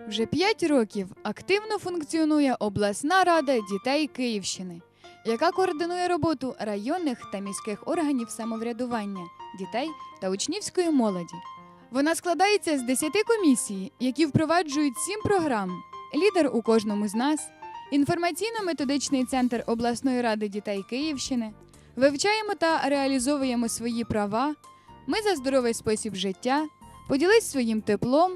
Вже 5 років активно функціонує обласна рада дітей Київщини, яка координує роботу районних та міських органів самоврядування дітей та учнівської молоді. Вона складається з 10 комісій, які впроваджують 7 програм: лідер у кожному з нас, інформаційно-методичний центр обласної ради дітей Київщини. Вивчаємо та реалізовуємо свої права. Ми за здоровий спосіб життя, поділись своїм теплом,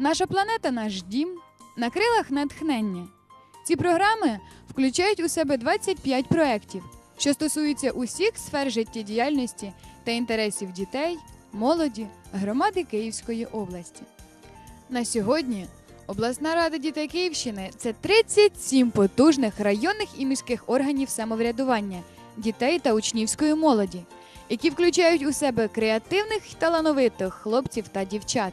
наша планета наш дім, на крилах натхнення. Ці програми включають у себе 25 проєктів, що стосуються усіх сфер життєдіяльності та інтересів дітей, молоді, громади Київської області. На сьогодні обласна рада дітей Київщини це 37 потужних районних і міських органів самоврядування дітей та учнівської молоді, які включають у себе креативних й талановитих хлопців та дівчат,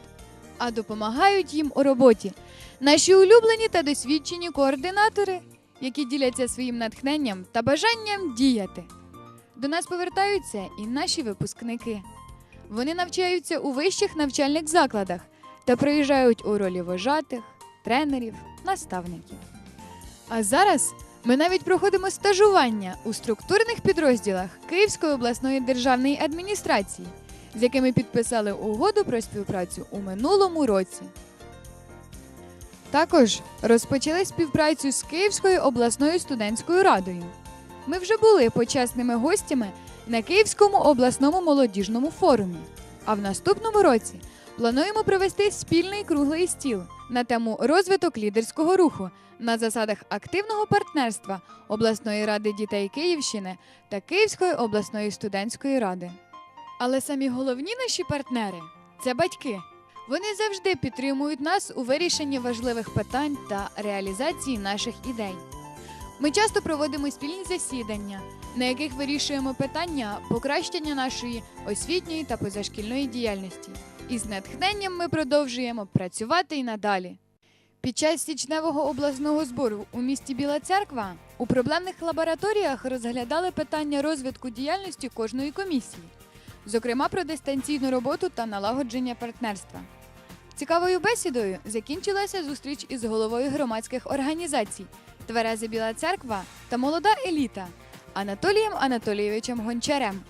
а допомагають їм у роботі наші улюблені та досвідчені координатори, які діляться своїм натхненням та бажанням діяти. До нас повертаються і наші випускники. Вони навчаються у вищих навчальних закладах та приїжджають у ролі вожатих, тренерів, наставників. А зараз ми навіть проходимо стажування у структурних підрозділах Київської обласної державної адміністрації, з якими підписали угоду про співпрацю у минулому році. Також розпочали співпрацю з Київською обласною студентською радою. Ми вже були почесними гостями на Київському обласному молодіжному форумі. А в наступному році плануємо провести спільний круглий стіл на тему розвиток лідерського руху на засадах активного партнерства обласної ради дітей Київщини та Київської обласної студентської ради. Але самі головні наші партнери це батьки. Вони завжди підтримують нас у вирішенні важливих питань та реалізації наших ідей. Ми часто проводимо спільні засідання, на яких вирішуємо питання покращення нашої освітньої та позашкільної діяльності. І з натхненням ми продовжуємо працювати і надалі. Під час січневого обласного збору у місті Біла Церква у проблемних лабораторіях розглядали питання розвитку діяльності кожної комісії, зокрема про дистанційну роботу та налагодження партнерства. Цікавою бесідою закінчилася зустріч із головою громадських організацій Твереза Біла Церква та молода еліта Анатолієм Анатолійовичем Гончарем,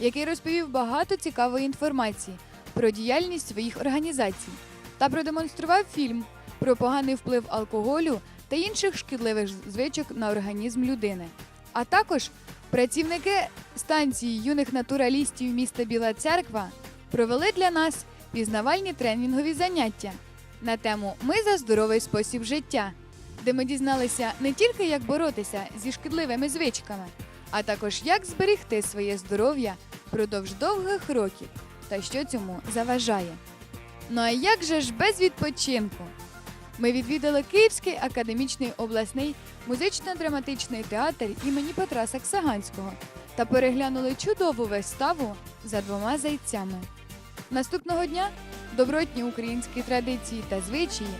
який розповів багато цікавої інформації про діяльність своїх організацій та продемонстрував фільм про поганий вплив алкоголю та інших шкідливих звичок на організм людини. А також працівники станції юних натуралістів міста Біла Церква провели для нас пізнавальні тренінгові заняття на тему Ми за здоровий спосіб життя, де ми дізналися не тільки як боротися зі шкідливими звичками, а також як зберегти своє здоров'я впродовж довгих років та що цьому заважає. Ну а як же ж без відпочинку? Ми відвідали Київський академічний обласний музично-драматичний театр імені Петра Саксаганського та переглянули чудову виставу за двома зайцями. Наступного дня добротні українські традиції та звичаї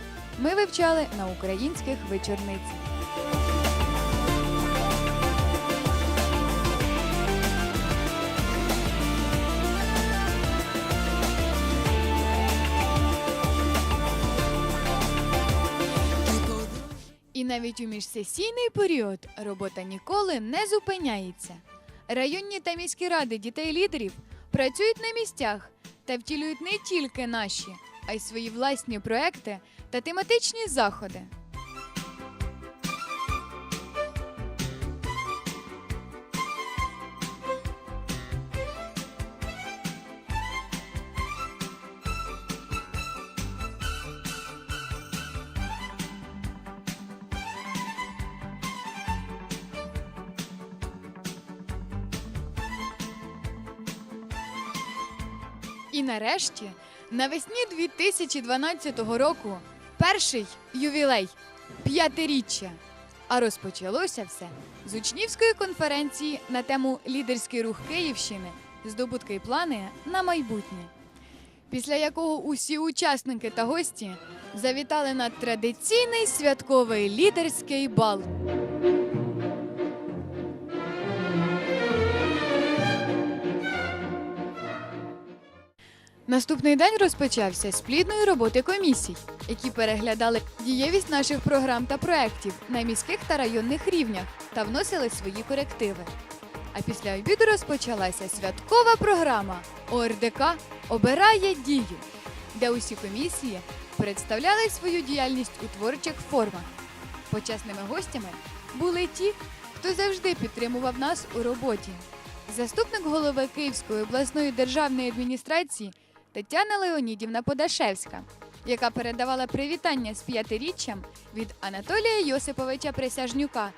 ми вивчали на українських вечорницях. І навіть у міжсесійний період робота ніколи не зупиняється. Районні та міські ради дітей-лідерів працюють на місцях та втілюють не тільки наші, а й свої власні проекти та тематичні заходи. І нарешті, навесні 2012 року, перший ювілей п'ятиріччя. А розпочалося все з учнівської конференції на тему Лідерський рух Київщини, здобутки й плани на майбутнє, після якого усі учасники та гості завітали на традиційний святковий лідерський бал. Наступний день розпочався з плідної роботи комісій, які переглядали дієвість наших програм та проєктів на міських та районних рівнях та вносили свої корективи. А після обіду розпочалася святкова програма ОРДК обирає дію, де усі комісії представляли свою діяльність у творчих формах. Почесними гостями були ті, хто завжди підтримував нас у роботі. Заступник голови Київської обласної державної адміністрації Тетяна Леонідівна Подашевська, яка передавала привітання з п'ятиріччям від Анатолія Йосиповича Присяжнюка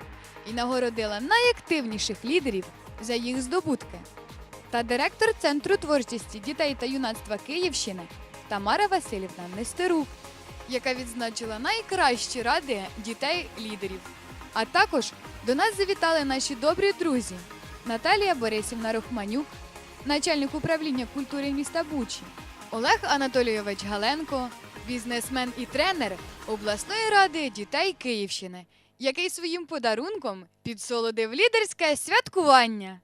і нагородила найактивніших лідерів за їх здобутки. Та директор Центру творчості дітей та юнацтва Київщини Тамара Васильівна Нестерук, яка відзначила найкращі ради дітей-лідерів. А також до нас завітали наші добрі друзі Наталія Борисівна Рохманюк, начальник управління культури міста Бучі, Олег Анатолійович Галенко, бізнесмен і тренер обласної ради дітей Київщини, який своїм подарунком підсолодив лідерське святкування.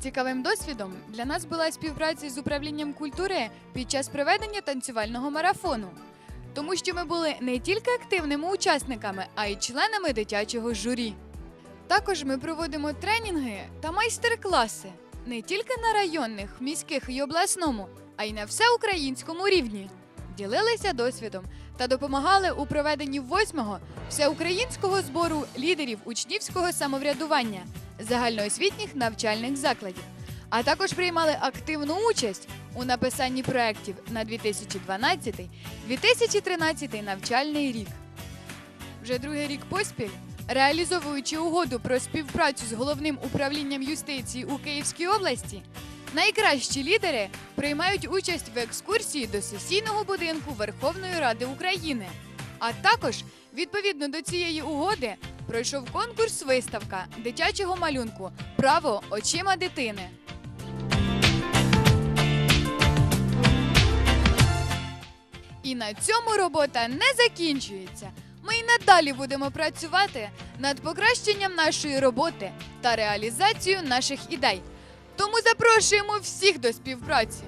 Цікавим досвідом для нас була співпраця з управлінням культури під час проведення танцювального марафону, тому що ми були не тільки активними учасниками, а й членами дитячого журі. Також ми проводимо тренінги та майстер-класи не тільки на районних, міських і обласному, а й на всеукраїнському рівні. Ділилися досвідом та допомагали у проведенні восьмого всеукраїнського збору лідерів учнівського самоврядування загальноосвітніх навчальних закладів, а також приймали активну участь у написанні проєктів на 2012-2013 навчальний рік. Вже другий рік поспіль, реалізовуючи угоду про співпрацю з головним управлінням юстиції у Київській області, найкращі лідери приймають участь в екскурсії до сесійного будинку Верховної Ради України. А також, відповідно до цієї угоди, пройшов конкурс виставка дитячого малюнку Право очима дитини. І на цьому робота не закінчується. Ми й надалі будемо працювати над покращенням нашої роботи та реалізацією наших ідей. Тому запрошуємо всіх до співпраці.